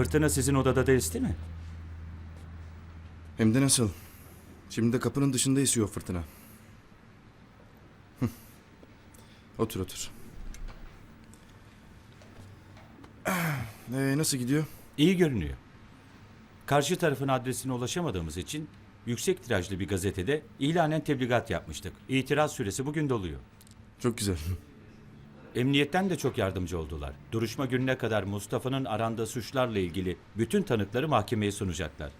Fırtına sizin odada değildi mi? Hem de nasıl? Şimdi de kapının dışında esiyor fırtına. Otur otur. Ee, nasıl gidiyor? İyi görünüyor. Karşı tarafın adresine ulaşamadığımız için yüksek tirajlı bir gazetede ilanen tebligat yapmıştık. İtiraz süresi bugün doluyor. Çok güzel. Emniyetten de çok yardımcı oldular. Duruşma gününe kadar Mustafa'nın arandığı suçlarla ilgili bütün tanıkları mahkemeye sunacaklar.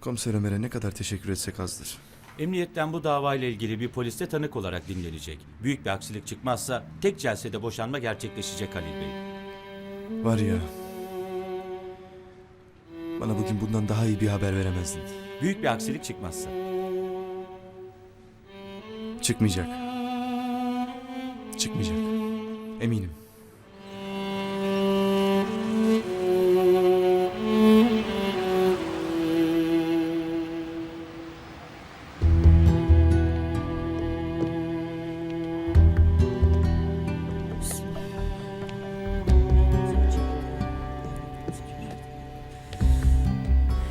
Komiser Ömer'e ne kadar teşekkür etsek azdır. Emniyetten bu davayla ilgili bir poliste tanık olarak dinlenecek. Büyük bir aksilik çıkmazsa tek celsede boşanma gerçekleşecek Halil Bey. Var ya... Bana bugün bundan daha iyi bir haber veremezdin. Büyük bir aksilik çıkmazsa. Çıkmayacak. Çıkmayacak. Eminim.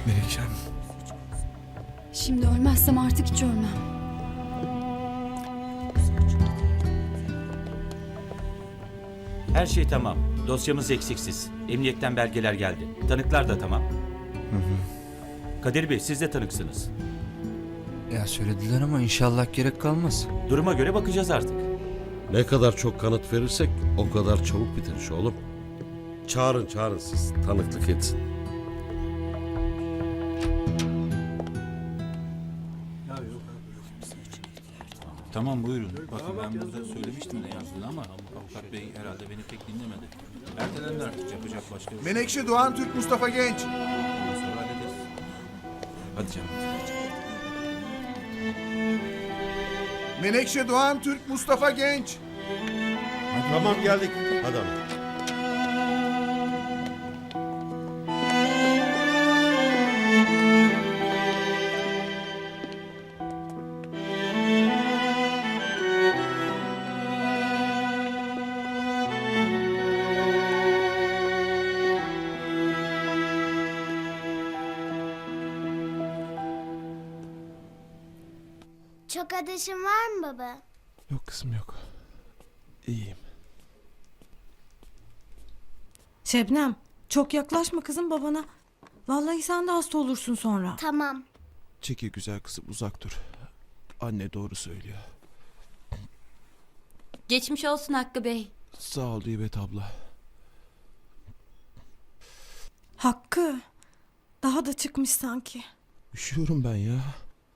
Melekşem. Şimdi ölmezsem artık hiç ölmem. Her şey tamam. Dosyamız eksiksiz. Emniyetten belgeler geldi. Tanıklar da tamam. Kadir Bey siz de tanıksınız. Ya söylediler ama inşallah gerek kalmaz. Duruma göre bakacağız artık. Ne kadar çok kanıt verirsek o kadar çabuk biter iş oğlum. Çağırın çağırın siz tanıklık etsin. Tamam buyurun. Bakın ben burada söylemiştim ne yazdığını ama avukat bey herhalde beni pek dinlemedi. Ertelendi artık yapacak başka bir şey. Menekşe Doğan Türk Mustafa Genç. Ondan sonra hallederiz. Hadi canım. Menekşe Doğan Türk Mustafa Genç. Tamam geldik. Hadi ama. Ateşin var mı baba? Yok kızım yok. İyiyim. Şebnem, çok yaklaşma kızım babana. Vallahi sen de hasta olursun sonra. Tamam. Çekil güzel kızım uzak dur. Anne doğru söylüyor. Geçmiş olsun Hakkı Bey. Sağ ol Dibet abla. Hakkı, daha da çıkmış sanki. Üşüyorum ben ya.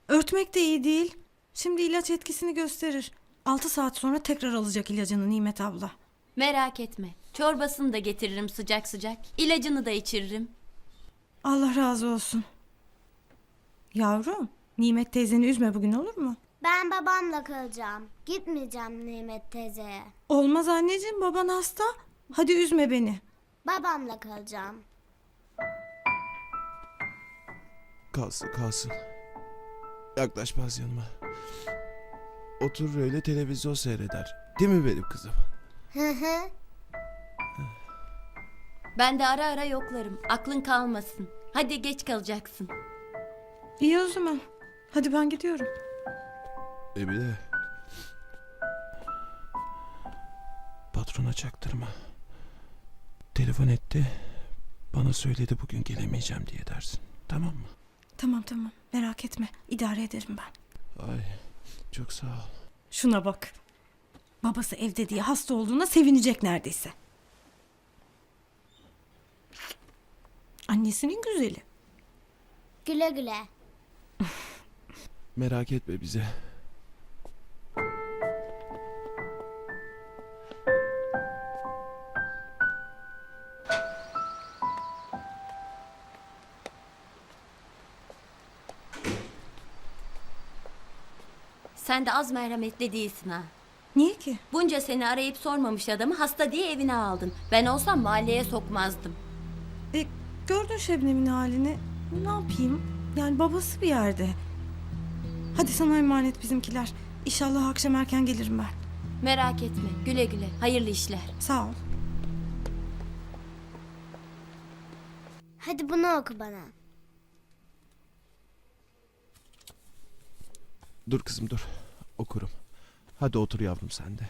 Örtmek de iyi değil. Şimdi ilaç etkisini gösterir. 6 saat sonra tekrar alacak ilacını Nimet abla. Merak etme. Çorbasını da getiririm sıcak sıcak. İlacını da içiririm. Allah razı olsun. Yavrum, Nimet teyzeni üzme bugün olur mu? Ben babamla kalacağım. Gitmeyeceğim Nimet teyzeye. Olmaz anneciğim, baban hasta. Hadi üzme beni. Babamla kalacağım. Kalsın kalsın. Yaklaşmaz yanıma. Oturur öyle televizyon seyreder. Değil mi benim kızım? Hı hı. Ben de ara ara yoklarım. Aklın kalmasın. Hadi geç kalacaksın. İyi o zaman. Hadi ben gidiyorum. Emine. Patrona çaktırma. Telefon etti. Bana söyledi bugün gelemeyeceğim diye dersin. Tamam mı? Tamam tamam, merak etme. İdare ederim ben. Ay çok sağ ol. Şuna bak. Babası evde diye hasta olduğuna sevinecek neredeyse. Annesinin güzeli. Güle güle. Merak etme bize. Sen de az merhametli değilsin ha. Niye ki? Bunca seni arayıp sormamış adamı hasta diye evine aldın. Ben olsam mahalleye sokmazdım. E, gördün Şebnem'in halini. Ne yapayım? Yani babası bir yerde. Hadi sana emanet bizimkiler. İnşallah akşam erken gelirim ben. Merak etme. Güle güle. Hayırlı işler. Sağ ol. Hadi bunu oku bana. Dur kızım dur. Okurum. Hadi otur yavrum sen de.